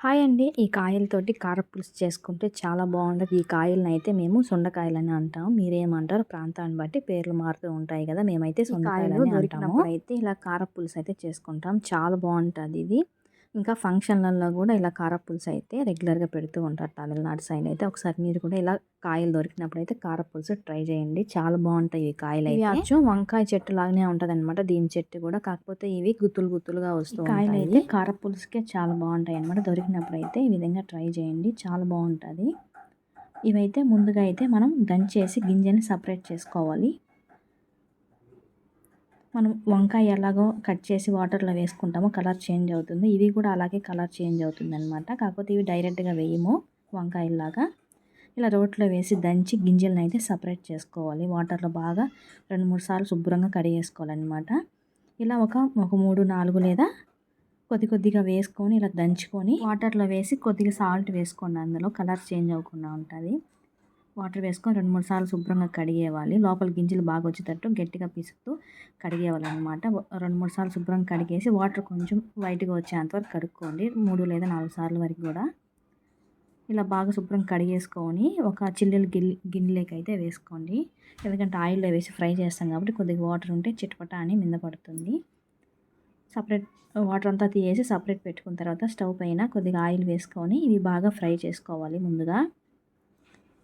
Hi అండి. ఈ కాయలతోటి కారపులుసు చేసుకుంటే చాలా బాగుంటుంది ఈ కాయలను అయితే మేము సొండకాయలని అంటాం మీరేమంటారు? ప్రాంతాన్ని బట్టి పేర్లు మారుతూ ఉంటాయి కదా మేమైతే సొండకాయలు దొరికినప్పుడు అయితే ఇలా కారపులుసు అయితే చేసుకుంటాం. చాలా బాగుంటుంది ఇది. ఇంకా ఫంక్షన్లలో కూడా ఇలా కారపులుసు అయితే రెగ్యులర్గా పెడుతూ ఉంటారు తమిళనాడు సైడ్ అయితే. ఒకసారి మీరు కూడా ఇలా కాయలు దొరికినప్పుడు అయితే కారపులుసు ట్రై చేయండి. చాలా బాగుంటాయి ఈ కాయలు అయితే. అచ్చు వంకాయ చెట్టు లాగానే ఉంటుంది అనమాట దీని చెట్టు కూడా. కాకపోతే ఇవి గుత్తులు గుత్తులుగా వస్తూ కాయలు అయితే కారపులుసుకే చాలా బాగుంటాయి అనమాట దొరికినప్పుడు అయితే ఈ విధంగా ట్రై చేయండి. చాలా బాగుంటుంది. ఇవైతే ముందుగా అయితే మనం దంచేసి గింజని సపరేట్ చేసుకోవాలి. మనం వంకాయ ఎలాగో కట్ చేసి వాటర్లో వేసుకుంటామో కలర్ చేంజ్ అవుతుంది. ఇవి కూడా అలాగే కలర్ చేంజ్ అవుతుంది అనమాట కాకపోతే ఇవి డైరెక్ట్గా వేయము వంకాయలాగా ఇలా రోట్లో వేసి దంచి గింజలను అయితే సపరేట్ చేసుకోవాలి. వాటర్లో బాగా రెండు మూడు సార్లు శుభ్రంగా కడిగేసుకోవాలన్నమాట. ఇలా ఒక ఒక మూడు నాలుగు లేదా కొద్ది కొద్దిగా వేసుకొని ఇలా దంచుకొని వాటర్లో వేసి కొద్దిగా సాల్ట్ వేసుకోండి. అందులో కలర్ చేంజ్ అవ్వకుండా ఉంటుంది. వాటర్ వేసుకొని రెండు మూడు సార్లు శుభ్రంగా కడిగేవాలి లోపల గింజలు బాగా వచ్చేటట్టు గట్టిగా పిసుకుతూ కడిగేవాలన్నమాట రెండు మూడు సార్లు శుభ్రంగా కడిగేసి వాటర్ కొంచెం వైట్గా వచ్చేంత వరకు కడుక్కోండి. మూడు లేదా నాలుగు సార్లు వరకు కూడా. ఇలా బాగా శుభ్రం కడిగేసుకొని ఒక చిల్లెలు గిల్ గిన్నెలోకి అయితే వేసుకోండి. ఎందుకంటే ఆయిల్లో వేసి ఫ్రై చేస్తాం కాబట్టి కొద్దిగా వాటర్ ఉంటే చిటపట అని మింద పడుతుంది. సపరేట్ వాటర్ అంతా తీసేసి సపరేట్ పెట్టుకున్న తర్వాత స్టవ్ పైన కొద్దిగా ఆయిల్ వేసుకొని ఇవి బాగా ఫ్రై చేసుకోవాలి ముందుగా.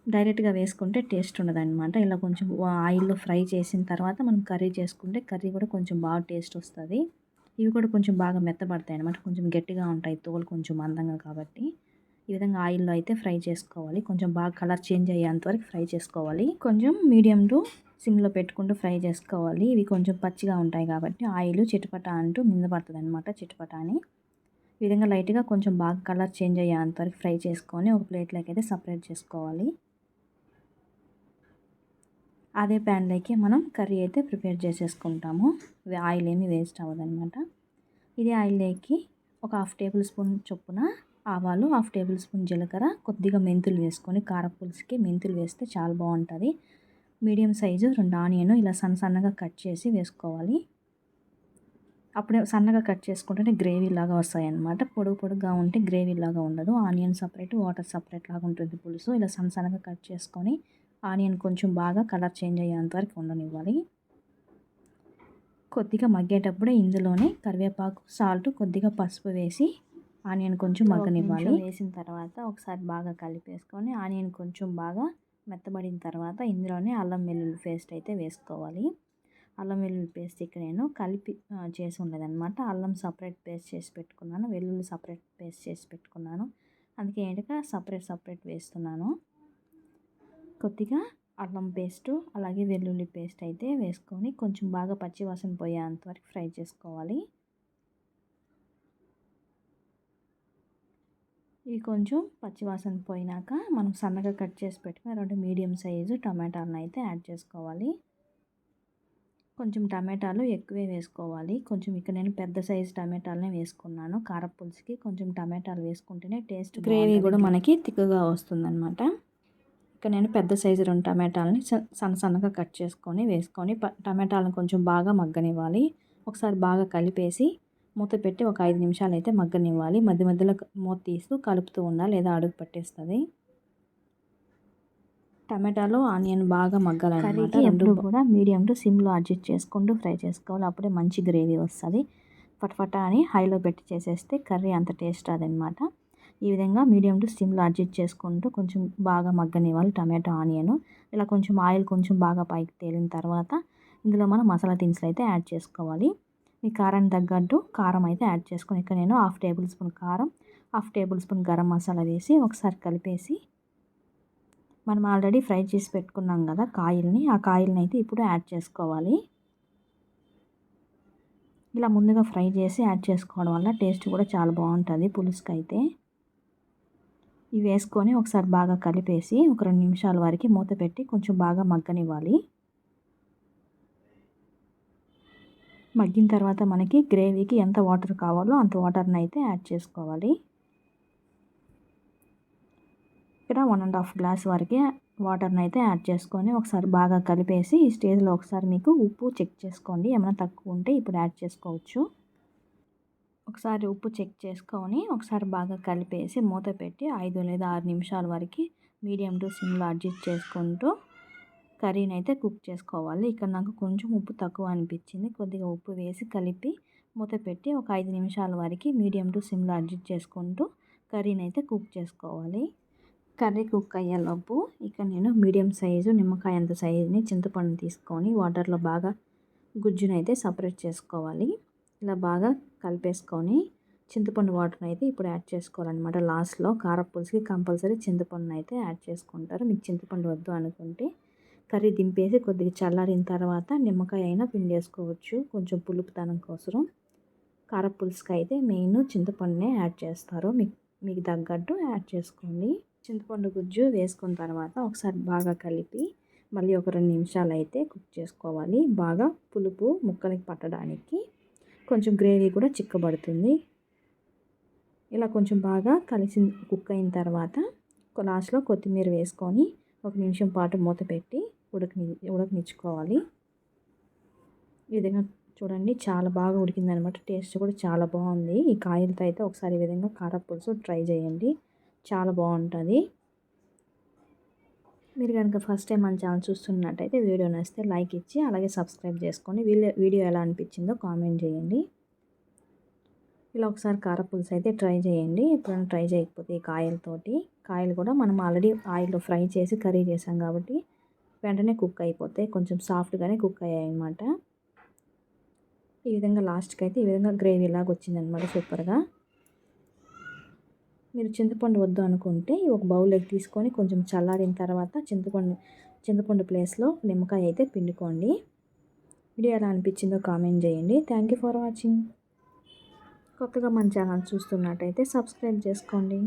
డైరెక్ట్గా వేసుకుంటే టేస్ట్ ఉండదు అనమాట ఇలా కొంచెం ఆయిల్లో ఫ్రై చేసిన తర్వాత మనం కర్రీ చేసుకుంటే కర్రీ కూడా కొంచెం బాగా టేస్ట్ వస్తుంది. ఇవి కూడా కొంచెం బాగా మెత్తబడతాయి అనమాట కొంచెం గట్టిగా ఉంటాయి తోలు కొంచెం మందంగా కాబట్టి. ఈ విధంగా ఆయిల్లో అయితే ఫ్రై చేసుకోవాలి. కొంచెం బాగా కలర్ చేంజ్ అయ్యేంత వరకు ఫ్రై చేసుకోవాలి. కొంచెం మీడియం టు సిమ్లో పెట్టుకుంటూ ఫ్రై చేసుకోవాలి. ఇవి కొంచెం పచ్చిగా ఉంటాయి కాబట్టి ఆయిల్ చిటపట అంటూ మింద పడుతుంది అనమాట చిటపట అని ఈ విధంగా లైట్గా కొంచెం బాగా కలర్ చేంజ్ అయ్యేంత వరకు ఫ్రై చేసుకొని ఒక ప్లేట్లోకి అయితే సపరేట్ చేసుకోవాలి. అదే ప్యాన్లోకి మనం కర్రీ అయితే ప్రిపేర్ చేసేసుకుంటాము. ఆయిల్ ఏమి వేస్ట్ అవ్వదనమాట ఇది ఆయిల్లోకి ఒక హాఫ్ టేబుల్ స్పూన్ చొప్పున ఆవాలు హాఫ్ టేబుల్ స్పూన్ జీలకర్ర కొద్దిగా మెంతులు వేసుకొని కారపులుసుకి మెంతులు వేస్తే చాలా బాగుంటుంది. మీడియం సైజు రెండు ఆనియన్ ఇలా సన్న సన్నగా కట్ చేసి వేసుకోవాలి. అప్పుడే సన్నగా కట్ చేసుకుంటేనే గ్రేవీ లాగా వస్తాయి అన్నమాట పొడుగు పొడుగుగా ఉంటే గ్రేవీ లాగా ఉండదు. ఆనియన్ సపరేట్ వాటర్ సపరేట్ లాగా ఉంటుంది పులుసు. ఇలా సన్న సన్నగా కట్ చేసుకొని ఆనియన్ కొంచెం బాగా కలర్ చేంజ్ అయ్యేంత వరకు ఉండనివ్వాలి. కొద్దిగా మగ్గేటప్పుడే ఇందులోనే కరివేపాకు సాల్ట్ కొద్దిగా పసుపు వేసి ఆనియన్ కొంచెం మగ్గనివ్వాలి. వేసిన తర్వాత ఒకసారి బాగా కలిపేసుకొని ఆనియన్ కొంచెం బాగా మెత్తబడిన తర్వాత ఇందులోనే అల్లం వెల్లుల్లి పేస్ట్ అయితే వేసుకోవాలి. అల్లం వెల్లుల్లి పేస్ట్ ఇక్కడ నేను కలిపి చేసి ఉండదన్నమాట. అల్లం సపరేట్ పేస్ట్ చేసి పెట్టుకున్నాను. వెల్లుల్లి సపరేట్ పేస్ట్ చేసి పెట్టుకున్నాను. అందుకే ఏంటంటే సపరేట్ సపరేట్ వేస్తున్నాను. కొద్దిగా అల్లం పేస్టు అలాగే వెల్లుల్లి పేస్ట్ అయితే వేసుకొని కొంచెం బాగా పచ్చివాసన పోయేంత వరకు ఫ్రై చేసుకోవాలి. ఇవి కొంచెం పచ్చివాసన పోయినాక మనం సన్నగా కట్ చేసి పెట్టుకుని రెండు మీడియం సైజు టమాటాలను అయితే యాడ్ చేసుకోవాలి. కొంచెం టమాటాలు ఎక్కువే వేసుకోవాలి. కొంచెం ఇక్కడ నేను పెద్ద సైజు టమాటాలనే వేసుకున్నాను. కారపులుసుకి కొంచెం టమాటాలు వేసుకుంటేనే టేస్ట్ గ్రేవీ కూడా మనకి తిక్కుగా వస్తుందన్నమాట. ఇక్కడ నేను పెద్ద సైజు రెండు టమాటాలని సన్న సన్నగా కట్ చేసుకొని వేసుకొని టమాటాలను కొంచెం బాగా మగ్గనివ్వాలి. ఒకసారి బాగా కలిపేసి మూత పెట్టి ఒక ఐదు నిమిషాలు అయితే మగ్గనివ్వాలి. మధ్య మధ్యలో మూత తీస్తూ కలుపుతూ ఉండాలి లేదా అడుగు పట్టేస్తుంది. టమాటాలు ఆనియన్ బాగా మగ్గాలన్నమాట. రెండు కూడా మీడియం టు సిమ్లో అడ్జస్ట్ చేసుకుంటూ ఫ్రై చేసుకోవాలి. అప్పుడే మంచి గ్రేవీ వస్తుంది. ఫటఫట అని హైలో పెట్టి చేసేస్తే కర్రీ అంత టేస్ట్ అదనమాట ఈ విధంగా మీడియం టు స్టిమ్లో అడ్జస్ట్ చేసుకుంటూ కొంచెం బాగా మగ్గనివ్వాలి టమాటో ఆనియన్. ఇలా కొంచెం ఆయిల్ కొంచెం బాగా పైకి తేలిన తర్వాత ఇందులో మనం మసాలా దినుసులు అయితే యాడ్ చేసుకోవాలి. మీ కారానికి తగ్గట్టు కారం అయితే యాడ్ చేసుకుని ఇక్కడ నేను హాఫ్ టేబుల్ స్పూన్ కారం half tablespoon garam masala వేసి ఒకసారి కలిపేసి మనం ఆల్రెడీ ఫ్రై చేసి పెట్టుకున్నాం కదా కాయల్ని ఆ కాయల్ని అయితే ఇప్పుడు యాడ్ చేసుకోవాలి. ఇలా ముందుగా ఫ్రై చేసి యాడ్ చేసుకోవడం వల్ల టేస్ట్ కూడా చాలా బాగుంటుంది పులుసుకైతే. అయితే ఇవి వేసుకొని ఒకసారి బాగా కలిపేసి ఒక రెండు నిమిషాల వరకు మూత పెట్టి కొంచెం బాగా మగ్గనివ్వాలి. మగ్గిన తర్వాత మనకి గ్రేవీకి ఎంత వాటర్ కావాలో అంత వాటర్ని అయితే యాడ్ చేసుకోవాలి. ఇక్కడ వన్ అండ్ హాఫ్ గ్లాస్ వరకే వాటర్ని అయితే యాడ్ చేసుకొని ఒకసారి బాగా కలిపేసి ఈ స్టేజ్లో ఒకసారి మీకు ఉప్పు చెక్ చేసుకోండి. ఏమైనా తక్కువ ఉంటే ఇప్పుడు యాడ్ చేసుకోవచ్చు. ఒకసారి ఉప్పు చెక్ చేసుకొని ఒకసారి బాగా కలిపేసి మూత పెట్టి ఐదు లేదా ఆరు నిమిషాల వరకు మీడియం టు సిమ్లో అడ్జస్ట్ చేసుకుంటూ కర్రీని అయితే కుక్ చేసుకోవాలి. ఇక్కడ నాకు కొంచెం ఉప్పు తక్కువ అనిపించింది. కొద్దిగా ఉప్పు వేసి కలిపి మూత పెట్టి ఒక ఐదు నిమిషాల వరకు మీడియం టు సిమ్లో అడ్జస్ట్ చేసుకుంటూ కర్రీని అయితే కుక్ చేసుకోవాలి. కర్రీ కుక్ అయ్యేలోపు ఇక్కడ నేను మీడియం సైజు నిమ్మకాయ అంత సైజుని చింతపండు తీసుకొని వాటర్లో బాగా గుజ్జునైతే సపరేట్ చేసుకోవాలి. ఇలా బాగా కలిపేసుకొని చింతపండు వాటర్ని అయితే ఇప్పుడు యాడ్ చేసుకోవాలన్నమాట. లాస్ట్లో కారపులుసుకి కంపల్సరీ చింతపండును అయితే యాడ్ చేసుకుంటారు. మీకు చింతపండు వద్దు అనుకుంటే కర్రీ దింపేసి కొద్దిగా చల్లారిన తర్వాత నిమ్మకాయ అయినా పిండి వేసుకోవచ్చు. కొంచెం పులుపుతనం కోసం కారపులుసుకి అయితే మెయిన్ చింతపండునే యాడ్ చేస్తారు. మీకు మీకు తగ్గట్టు యాడ్ చేసుకోండి. చింతపండు గుజ్జు వేసుకున్న తర్వాత ఒకసారి బాగా కలిపి మళ్ళీ ఒక రెండు నిమిషాలు అయితే కుక్ చేసుకోవాలి. బాగా పులుపు ముక్కలకి పట్టడానికి కొంచెం గ్రేవీ కూడా చిక్కబడుతుంది. ఇలా కొంచెం బాగా కలిసి కుక్ అయిన తర్వాత లాస్ట్లో కొత్తిమీర వేసుకొని ఒక నిమిషం పాటు మూత పెట్టి ఉడకని ఉడకనిచ్చుకోవాలి. ఈ విధంగా చూడండి చాలా బాగా ఉడికిందనమాట. టేస్ట్ కూడా చాలా బాగుంది. ఈ కాయలతో అయితే ఒకసారి ఈ విధంగా కారపులుసు ట్రై చేయండి. చాలా బాగుంటుంది. మీరు కనుక ఫస్ట్ టైం మన ఛానల్ చూస్తున్నట్టయితే వీడియో నచ్చితే లైక్ ఇచ్చి అలాగే సబ్స్క్రైబ్ చేసుకోండి వీడియో ఎలా అనిపించిందో కామెంట్ చేయండి. ఇలా ఒకసారి కారపులుసు అయితే ట్రై చేయండి. ఎప్పుడైనా ట్రై చేయకపోతే ఈ కాయలతోటి. కాయలు కూడా మనం ఆల్రెడీ ఆయిల్లో ఫ్రై చేసి కర్రీ చేసాం కాబట్టి వెంటనే కుక్ అయిపోతాయి కొంచెం సాఫ్ట్గానే కుక్ అయ్యాయి అనమాట ఈ విధంగా లాస్ట్కి అయితే ఈ విధంగా గ్రేవీ లాగా వచ్చిందనమాట సూపర్గా. మీరు చింతపండు వద్దు అనుకుంటే ఒక బౌల్లోకి తీసుకొని కొంచెం చల్లారిన తర్వాత చింతపండు చింతపండు ప్లేస్లో నిమ్మకాయ అయితే పిండుకోండి. వీడియో ఎలా అనిపించిందో కామెంట్ చేయండి. థ్యాంక్ యూ ఫర్ వాచింగ్ కొత్తగా మన ఛానల్ చూస్తున్నట్టయితే సబ్స్క్రైబ్ చేసుకోండి.